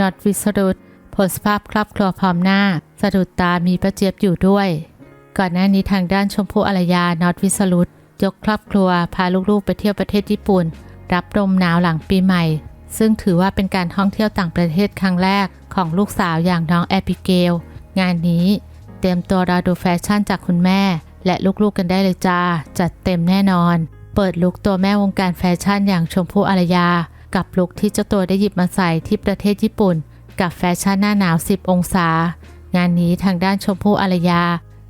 น็อตวิสรุตโพสภาพครอบครัวพร้อมหน้า สะดุดตามีประเจี๊ยบอยู่ด้วย ก่อนหน้านี้ทางด้านชมพู่อารยาน็อตวิสรุตยกครอบครัวพาลูกๆไปเที่ยวประเทศญี่ปุ่น รับลมหนาวหลังปีใหม่ ซึ่งถือว่าเป็นการท่องเที่ยวต่างประเทศครั้งแรกของลูกสาวอย่างน้องแอบิเกล งานนี้เตรียมตัวรอดูแฟชั่นจากคุณแม่ และลูกๆกันได้เลยจ้า จัดเต็มแน่นอน เปิดลุคตัวแม่วงการแฟชั่นอย่างชมพู่อารยา กับลุคที่เจ้าตัวได้หยิบมาใส่ที่ประเทศญี่ปุ่น กับแฟชั่นหน้าหนาว 10 องศา งานนี้ทางด้านชมพู่อารยา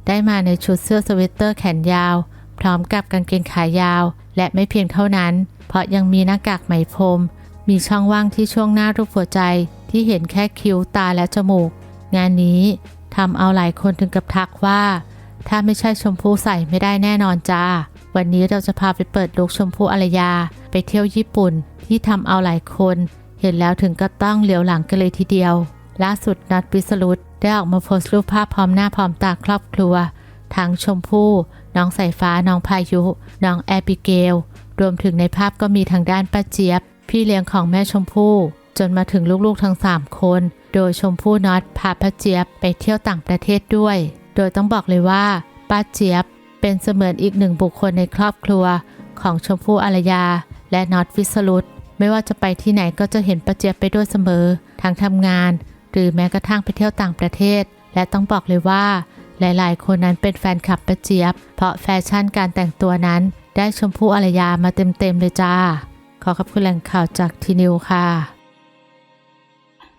ได้มาในชุดเสื้อสเวตเตอร์แขนยาว พร้อมกับกางเกงขายาว และไม่เพียงเท่านั้น เพราะยังมีหน้ากากไหมพรม มีช่องว่างที่ช่วงหน้ารูปหัวใจที่เห็นแค่คิ้วตาและจมูก งานนี้ทำเอาหลายคนถึงกับทักว่า ถ้าไม่ใช่ชมพู่ใส่ไม่ได้แน่นอนจ้า วันนี้เราจะพาไปเปิดลุคชมพู่อารยา ไปเที่ยวญี่ปุ่น ที่ทำเอาหลายคน เห็นแล้วถึงก็ต้องเหลียวหลังกันเลยทีเดียว ล่าสุดนัดวิสรุตได้ออกมาโพสต์รูปภาพพร้อมหน้าพร้อมตาครอบครัว ทั้งชมพู่น้องสายฟ้าน้องพายุ น้องแอบิเกล รวมถึงในภาพก็มีทางด้านป้าเจี๊ยบ พี่เลี้ยงของแม่ชมพู่จนมาถึงลูกๆทั้ง 3 คน โดยชมพู่น็อตพาป้าเจี๊ยบไปเที่ยวต่างประเทศด้วย โดยต้องบอกเลยว่าป้าเจี๊ยบ เป็นเสมือนอีกหนึ่งบุคคลในครอบครัวของชมพู่อารยา และน็อตวิสรุตไม่ว่าจะไปที่ไหนก็จะเห็นป้าเจี๊ยบไปด้วยเสมอ ทั้งทำงาน หรือแม้กระทั่งไปเที่ยวต่างประเทศ และต้องบอกเลยว่า หลายๆ คนนั้นเป็นแฟนคลับป้าเจี๊ยบ เพราะแฟชั่นการแต่งตัวนั้น ได้ชมพู่อารยามาเต็มๆเลยจ้า ขอขอบคุณแหล่งข่าวจากทีนิวค่ะ